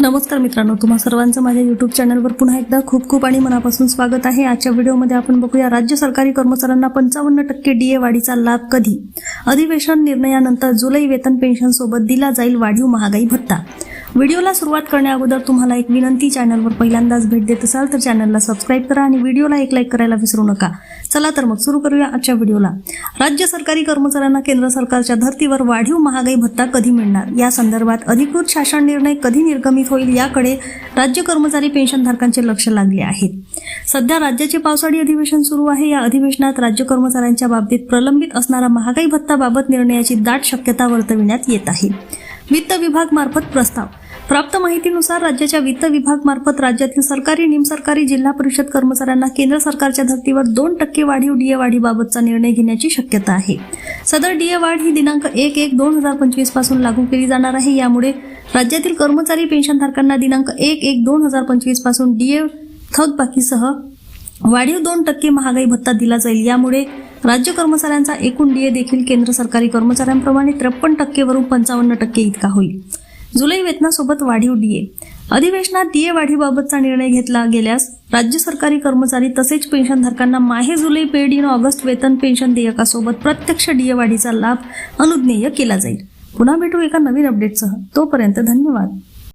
नमस्कार मित्रांनो तुम्हा सर्वांचं माझ्या युट्यूब चॅनलवर पुन्हा एकदा खूप खूप आणि मनापासून स्वागत आहे. आजच्या व्हिडिओमध्ये आपण बघूया राज्य सरकारी कर्मचाऱ्यांना पंचावन्न टक्के डीए वाढीचा लाभ कधी? अधिवेशन निर्णयानंतर जुलै वेतन पेन्शन सोबत दिला जाईल वाढीव महागाई भत्ता. व्हिडिओला सुरुवात करण्या अगोदर तुम्हाला एक विनंती चॅनलवर पहिल्यांदाच भेट देत असाल तर चॅनलला सबस्क्राईब करा आणि व्हिडिओला एक लाईक करायला विसरू नका. चला तर मग सुरू करूया आजच्या व्हिडिओला. राज्य सरकारी कर्मचाऱ्यांना केंद्र सरकारच्या धर्तीवर वाढीव महागाई भत्ता कधी मिळणार? या संदर्भात अधिकृत शासन निर्णय कधी निर्गमित होईल याकडे राज्य कर्मचारी पेन्शनधारकांचे लक्ष लागले आहे. सध्या राज्याचे पावसाळी अधिवेशन सुरू आहे. या अधिवेशनात राज्य कर्मचाऱ्यांच्या बाबतीत प्रलंबित असणारा महागाई भत्ताबाबत निर्णयाची दाट शक्यता वर्तविण्यात येत आहे. वित्त विभाग मार्फत प्रस्ताव. प्राप्त माहितीनुसार राज्याच्या वित्त विभाग मार्फत राज्यातील सरकारी निमसरकारी जिल्हा परिषद कर्मचाऱ्यांना केंद्र सरकारच्या धर्तीवर दोन टक्के वाढीव डीए वाढीबाबतचा निर्णय घेण्याची शक्यता आहे. सदर डीए वाढ ही दिनांक एक एक दोन हजार पंचवीसपासून लागू केली जाणार आहे. यामुळे राज्यातील कर्मचारी पेन्शनधारकांना दिनांक एक एक दोन हजार पंचवीसपासून डीए थकबाकीसह वाढीव दोन टक्के महागाई भत्ता दिला जाईल. यामुळे राज्य कर्मचाऱ्यांचा एकूण डीए देखील केंद्र सरकारी कर्मचाऱ्यांप्रमाणे त्रेपन्न टक्केवरून पंचावन्न टक्के इतका होईल. जुलै वेतनासोबत वाढीव डीए अधिवेशनात डीए वाढीबाबतचा निर्णय घेतला गेल्यास राज्य सरकारी कर्मचारी तसेच पेन्शनधारकांना माहे जुलै पेड इन ऑगस्ट वेतन पेन्शन देयकासोबत प्रत्यक्ष डीए वाढीचा लाभ अनुज्ञेय केला जाईल. पुन्हा भेटू एका नवीन अपडेटसह तोपर्यंत धन्यवाद.